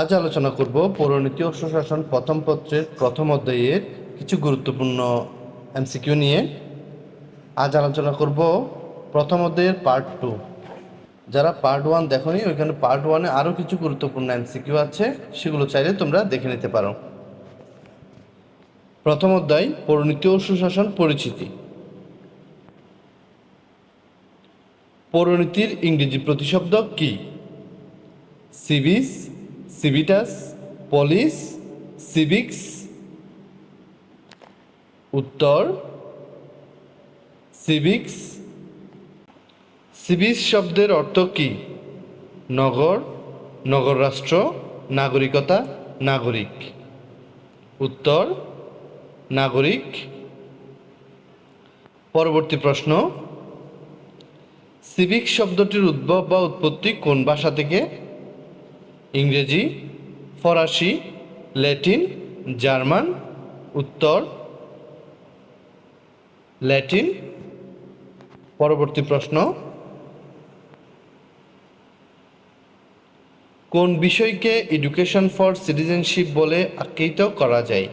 আজ আলোচনা করব পৌরনীতি ও সুশাসন প্রথম পত্রের প্রথম অধ্যায়ের কিছু গুরুত্বপূর্ণ এমসিকিউ নিয়ে। আজ আলোচনা করব প্রথম অধ্যায়ের পার্ট টু। যারা পার্ট ওয়ান দেখনি, ওইখানে পার্ট ওয়ানে আরও কিছু গুরুত্বপূর্ণ এমসিকিউ আছে, সেগুলো চাইলে তোমরা দেখে নিতে পারো। প্রথম অধ্যায়, পৌরনীতি ও সুশাসন পরিচিতি। পৌরনীতির ইংরেজি প্রতিশব্দ কী? সিভিস সিভিটাস, পলিস, সিভিক্স, উত্তর, সিভিক্স। সিভিস শব্দের অর্থ কি? নগর নগর রাষ্ট্র, নাগরিকতা, নাগরিক। উত্তর, নাগরিক। পরবর্তী প্রশ্ন। সিভিক শব্দটির উদ্ভব বা উৎপত্তি কোন ভাষা থেকে ইংরেজি, ফরাসি, ল্যাটিন, জার্মান, উত্তর, ল্যাটিন। পরবর্তী প্রশ্ন। কোন বিষয়কে এডুকেশন ফর সিটিজেনশিপ বলে আখ্যায়িত করা যায়?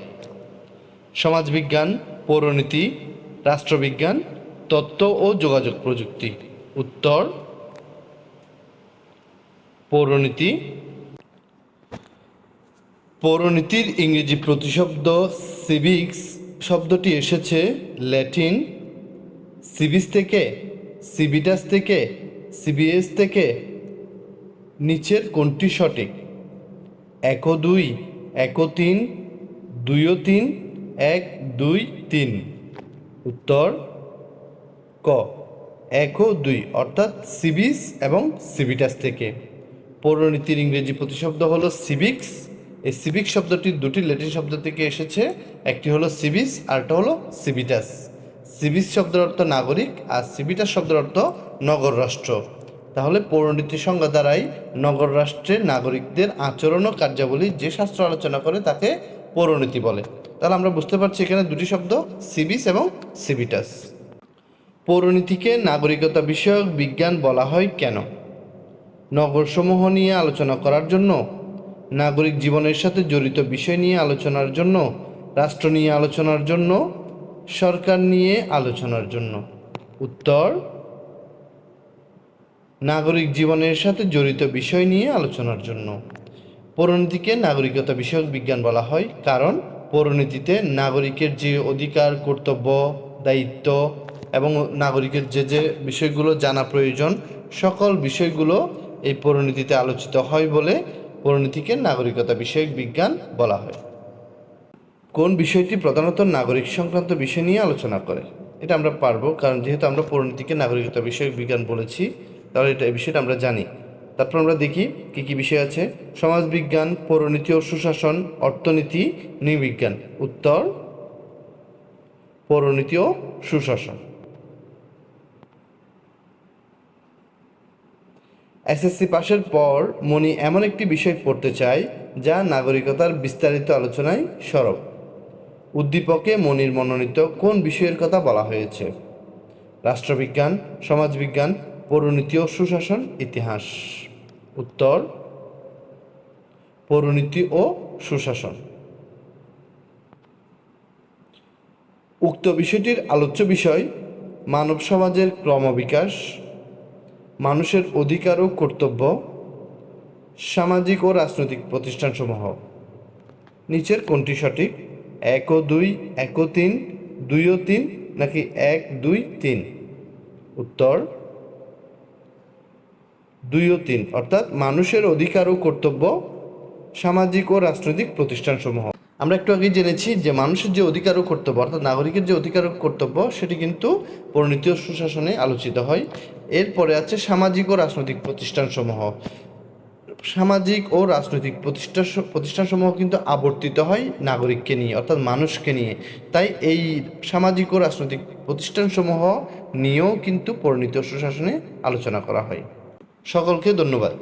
সমাজবিজ্ঞান, পৌরনীতি, রাষ্ট্রবিজ্ঞান, তত্ত্ব ও যোগাযোগ প্রযুক্তি। উত্তর, পৌরনীতি। পৌরনীতির ইংরেজি প্রতিশব্দ সিভিক্স শব্দটি এসেছে ল্যাটিন সিভিস থেকে, সিভিটাস থেকে সিবিএস থেকে। নিচের কোনটি সঠিক? একো দুই একো তিন, দুইও তিন এক দুই তিন। উত্তর ক একো দুই, অর্থাৎ সিভিস এবং সিভিটাস থেকে। পৌরনীতির ইংরেজি প্রতিশব্দ হলো সিভিক্স। এই সিভিক শব্দটি দুটি ল্যাটিন শব্দ থেকে এসেছে, একটি হলো সিভিস আরটা হলো সিভিটাস। সিভিস শব্দের অর্থ নাগরিক আর সিভিটাস শব্দের অর্থ নগর রাষ্ট্র। তাহলে পৌরনীতি সংজ্ঞা দ্বারাই নগর রাষ্ট্রের নাগরিকদের আচরণ ও কার্যাবলী যে শাস্ত্র আলোচনা করে তাকে পৌরনীতি বলে। তাহলে আমরা বুঝতে পারছি এখানে দুটি শব্দ, সিভিস এবং সিভিটাস। পৌরনীতিকে নাগরিকতা বিষয়ক বিজ্ঞান বলা হয় কেন? নগরসমূহ নিয়ে আলোচনা করার জন্য নাগরিক জীবনের সাথে জড়িত বিষয় নিয়ে আলোচনার জন্য, রাষ্ট্র নিয়ে আলোচনার জন্য, সরকার নিয়ে আলোচনার জন্য। উত্তর, নাগরিক জীবনের সাথে জড়িত বিষয় নিয়ে আলোচনার জন্য। পৌরনীতিকে নাগরিকতা বিষয়ক বিজ্ঞান বলা হয়, কারণ পৌরনীতিতে নাগরিকের যে অধিকার, কর্তব্য, দায়িত্ব এবং নাগরিকের যে যে বিষয়গুলো জানা প্রয়োজন, সকল বিষয়গুলো এই পৌরনীতিতে আলোচিত হয় বলে পৌরনীতিকে নাগরিকতা বিষয়ক বিজ্ঞান বলা হয়। কোন বিষয়টি প্রধানত নাগরিক সংক্রান্ত বিষয় নিয়ে আলোচনা করে? এটা আমরা পারব, কারণ যেহেতু আমরা পরিণতিকে নাগরিকতা বিষয়ক বিজ্ঞান বলেছি, তাহলে এটা এই বিষয়টা আমরা জানি। তারপর আমরা দেখি কী কী বিষয় আছে। সমাজবিজ্ঞান পৌরনীতি ও সুশাসন, অর্থনীতি, নৃবিজ্ঞান। উত্তর পৌরনীতি ও সুশাসন। এসএসসি পাশের পর মনি এমন একটি বিষয় পড়তে চায়, যা নাগরিকতার বিস্তারিত আলোচনায় সরব। উদ্দীপকে মনির মনোনীত কোন বিষয়ের কথা বলা হয়েছে? রাষ্ট্রবিজ্ঞান, সমাজবিজ্ঞান, পৌরনীতি ও সুশাসন, ইতিহাস। উত্তর, পৌরনীতি ও সুশাসন। উক্ত বিষয়টির আলোচ্য বিষয়, মানব সমাজের ক্রমবিকাশ মানুষের অধিকার ও কর্তব্য, সামাজিক ও রাজনৈতিক প্রতিষ্ঠানসমূহ। নিচের কোনটি সঠিক? এক ও দুই, এক ও তিন, দুই ও তিন, নাকি এক, দুই, তিন? উত্তর, দুই ও তিন। অর্থাৎ মানুষের অধিকার ও কর্তব্য, সামাজিক ও রাজনৈতিক প্রতিষ্ঠানসমূহ। আমরা একটু আগেই জেনেছি যে মানুষের যে অধিকার ও কর্তব্য, অর্থাৎ নাগরিকের যে অধিকার ও কর্তব্য, সেটি কিন্তু পরিণতি ও সুশাসনে আলোচিত হয়। এরপরে আছে সামাজিক ও রাজনৈতিক প্রতিষ্ঠানসমূহ। সামাজিক ও রাজনৈতিক প্রতিষ্ঠান প্রতিষ্ঠানসমূহ কিন্তু আবর্তিত হয় নাগরিককে নিয়ে, অর্থাৎ মানুষকে নিয়ে। তাই এই সামাজিক ও রাজনৈতিক প্রতিষ্ঠানসমূহ নিয়েও কিন্তু পরিণতি সুশাসনে আলোচনা করা হয়। সকলকে ধন্যবাদ।